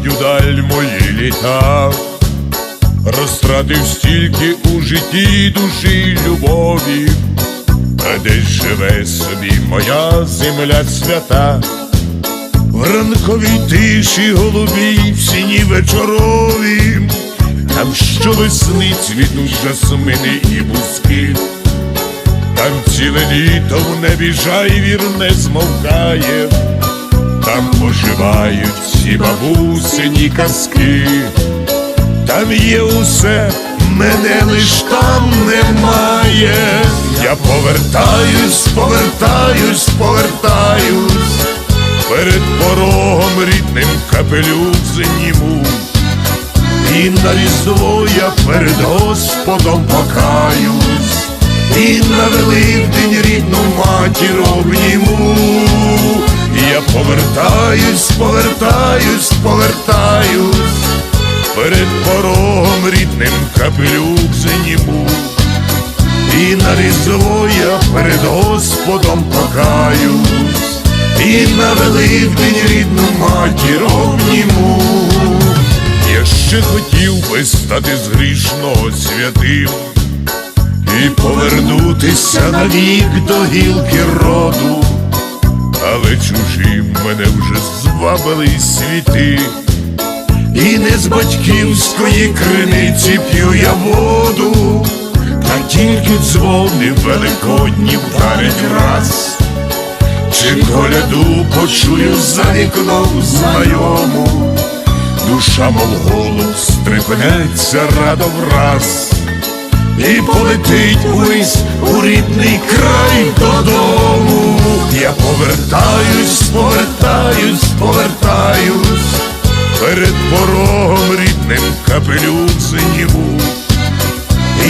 удаль мої літа, розтратив стільки у житті душі любові, а десь живе собі моя земля свята, в ранковій тиші голубій, в сіні вечорові, там щовесни цвітуть жасмини і бузки. Там ціле літо в небі жайвір не змовкає, там поживають всі бабусині казки, там є усе, мене лиш там немає. Я повертаюсь, повертаюсь, повертаюсь, перед порогом рідним капелюх зніму, і на різдво я перед Господом покаюсь. І на Великдень рідну матір обніму. Повертаюсь, повертаюсь, повертаюсь, перед порогом рідним капелюк зніму. І на різдво я перед Господом покаюсь, і на Великдень рідну матір обніму. Я ще хотів би стати з грішного святим і повернутися навік до гілки роду, але чужі мене вже звабили світи, і не з батьківської криниці п'ю я воду, та тільки дзвони великодні вдарять раз, чи коляду почую за вікном знайому, душа, мов голуб, стрипнеться радо враз і полетить увесь у рідний край додому. Я повертаюсь, повертаюсь, повертаюсь, перед порогом рідним капелюк.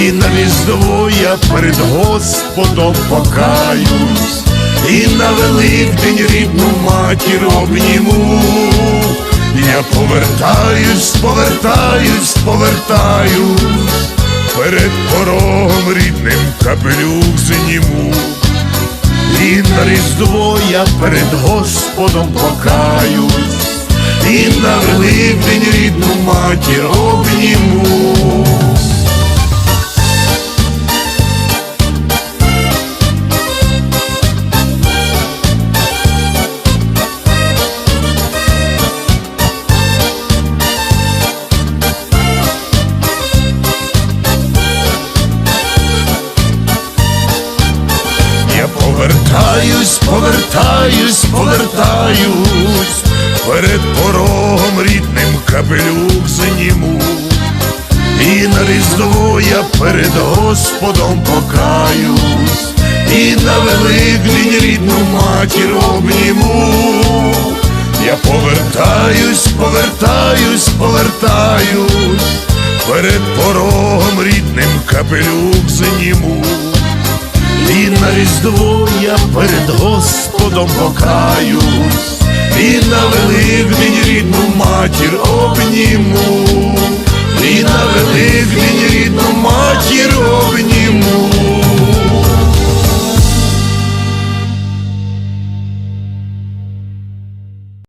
І на різдво я перед Господом покаюсь, і на Великдень рідну матір обніму. Я повертаюсь, повертаюсь, повертаюсь перед рідним капелюх зніму. І на різдво я перед Господом покаюсь, і на Великдень рідну матір обніму. Повертаюсь, перед порогом рідним капелюк зніму. І на різдво я перед Господом покаюсь, і на Великдень рідну матір обніму. Я повертаюсь, повертаюсь, повертаюсь, перед порогом рідним капелюк зніму. І на різдво я перед Господом покаюсь, і на Великдень рідну матір обніму, і на Великдень рідну матір обніму.